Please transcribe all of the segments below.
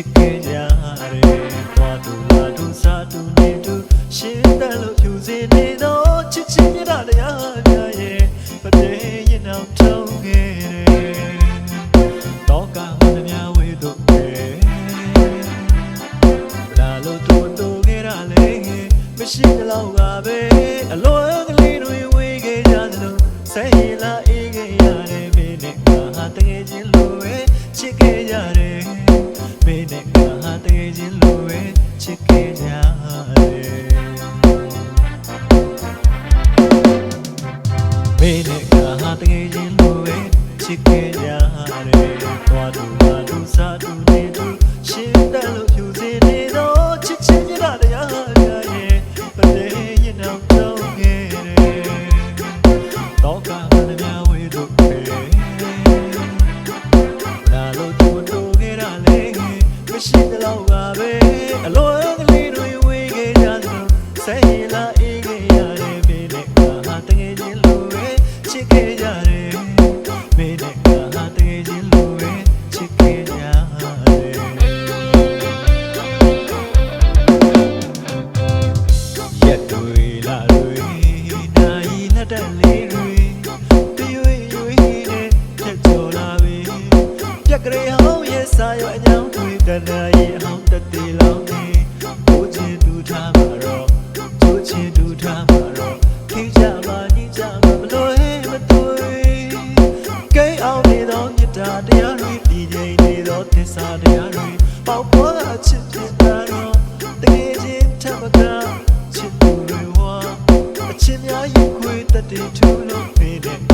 စ်ခဲ့ကြရတယ်သွားတူလာတူစားတူနေတူရှင်းတယ်လို့ဖြူစင်နေတော့ချစ်ချင်းမြတ်တရားများရဲ့ပတေးရင်အောင်ထုံးခဲ့တယ်တော့ကမှန်များဝေးတော့တယ်လာလို့တူတူခဲ့ရလေမရှိတော့ကပဲအလွန်ကလေးတွေဝေးခဲ့ကြသလိုဆက်ရလာအေးခဲ့ရတယ်မင်းနဲ့ငါဟာတကယ်ချင်းလိုပဲချစ်ခဲ့ကြတယ် ချစ်ခဲ့ကြတယ်မင်းနဲ့ငါဟာတကယ်ချင်းလိုပဲချစ်ခဲ့ကြတယ်သွားတူလာတူစားတူနေတူရှင်းတယ်လို့ဖြူစင်နေတော့ချစ်ချင်းမြတ်တရားကြရဲ့ပဒေရင်အောင်တုံးခဲ့တယ်တော့ကမှန်များဝေးတို့ပဲလာလို့တူတူခဲ့ရလေမရှိတော့ကပဲ စ်ခဲ့ကြတယ်မင်းနဲ့ငါဟာတကယ်ချင်းလိုပဲချစ်ခဲ့ကြတယ်ရက်တွေလာတွေနိုင်လက်တက်လေးတွေတရွေ့ရွေ့နဲ့ဖြတ်ကျော်လာပြီပြက်ကလေးဟောင်းရဲ့စာရွအညောင်းတွေတဏှာရဲ့အဟောင်းတက်တေ ပေါက်ပေါ်အချစ်ဖြစ်တာတော့တကယ်ချင်းထမကချစ်သူတွေဝါအချင်းများရင်ခွေတတ်တယ်ထူလို့ပေးတဲ့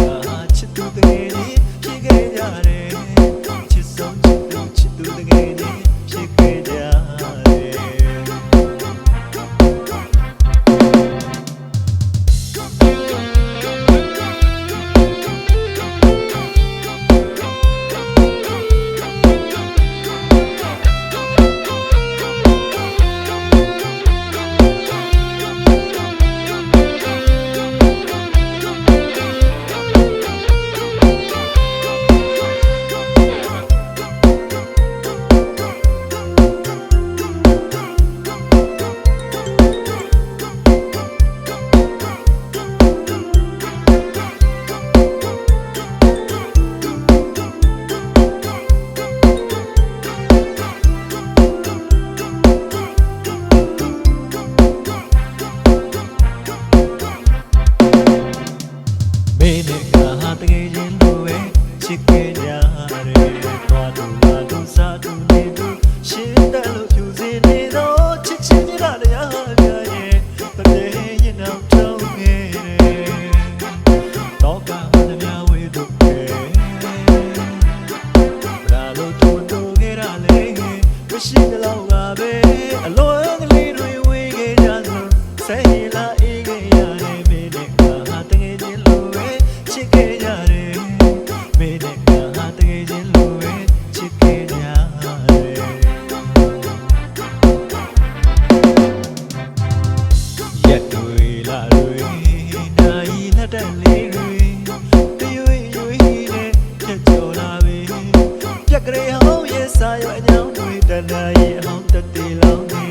တွေတဏှာရဲ့အဟောင်းတက်တေလောင်းနေ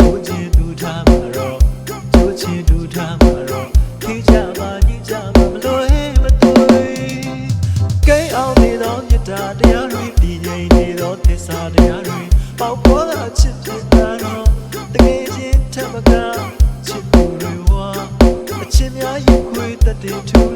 ကိုချင်းတူထားမှာတော့ကျိုးချင်းတူထားမှာတော့ခိကြပါညီကြပါမလို့ဟဲ့မတွေ့ကဲအောင်နေသောမြတ်တာတရားတွေပြည်ငြိမ်နေသောသစ္စာတရားတွေပေါက်ပေါ်လာချစ်ဖြစ်တာတော့တကယ်ချင်းထမကချစ်သူတွေဝါအချင်းများရင်ခွေတတ်တယ်ထူလို့ပေးတဲ့